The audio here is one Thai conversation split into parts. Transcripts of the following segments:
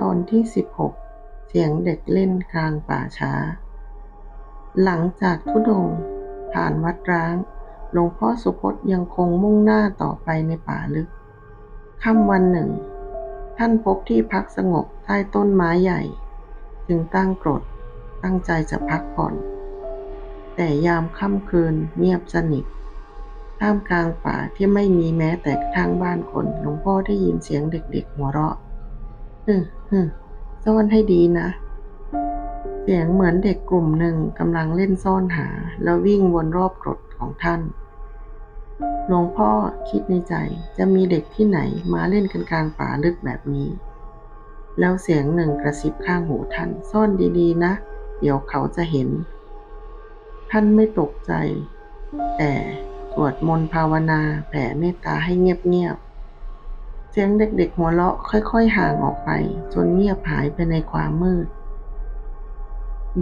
ตอนที่ 16 เสียงเด็กเล่นกลางป่าช้า หลังจากทุดง ผ่านวัดร้าง หลวงพ่อสุพจน์ยังคงมุ่งหน้าต่อไปในป่าลึก ค่ำวันหนึ่ง ท่านพบที่พักสงบใต้ต้นไม้ใหญ่ จึงตั้งกรดตั้งใจจะพักผ่อน แต่ยามค่ำคืนเงียบสนิทท่ามกลางป่าที่ไม่มีแม้แต่กระทั่งบ้านคน หลวงพ่อได้ยินเสียงเด็กๆ หัวเราะ ฮึมฮึมซ่อนให้ดีนะ เสียงเหมือนเด็กกลุ่มหนึ่งกำลังเล่นซ่อนหา แล้ววิ่งวนรอบกรดของท่าน หลวงพ่อคิดในใจจะมีเด็กที่ไหนมาเล่นกันกลางป่าลึกแบบนี้ แล้วเสียงหนึ่งกระซิบข้างหูท่านซ่อนดีๆ นะ เดี๋ยวเขาจะเห็น ท่านไม่ตกใจ แต่สวดมนต์ภาวนาแผ่เมตตาให้เงียบๆ เสียงเด็กๆหัวเราะค่อยๆห่างออกไป จนเงียบหายไปในความมืด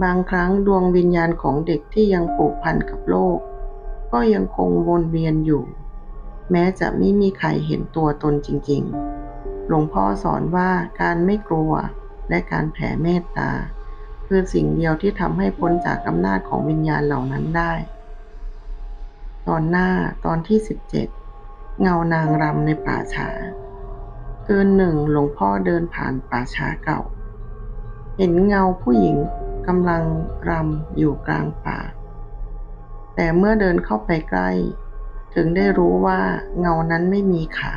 บางครั้งดวงวิญญาณของเด็กที่ยังผูกพันกับโลก ก็ยังคงวนเวียนอยู่ แม้จะไม่มีใครเห็นตัวตนจริงๆ หลวงพ่อสอนว่าการไม่กลัวและการแผ่เมตตา คือสิ่งเดียวที่ทำให้พ้นจากอำนาจของวิญญาณเหล่านั้นได้ ตอนหน้าตอนที่สิบเจ็ดเงานางรำในป่าช้า คืนหนึ่งหลวงพ่อเดินผ่านป่าช้าเก่า เห็นเงาผู้หญิงกำลังรำอยู่กลางป่า แต่เมื่อเดินเข้าไปใกล้ ถึงได้รู้ว่าเงานั้นไม่มีขา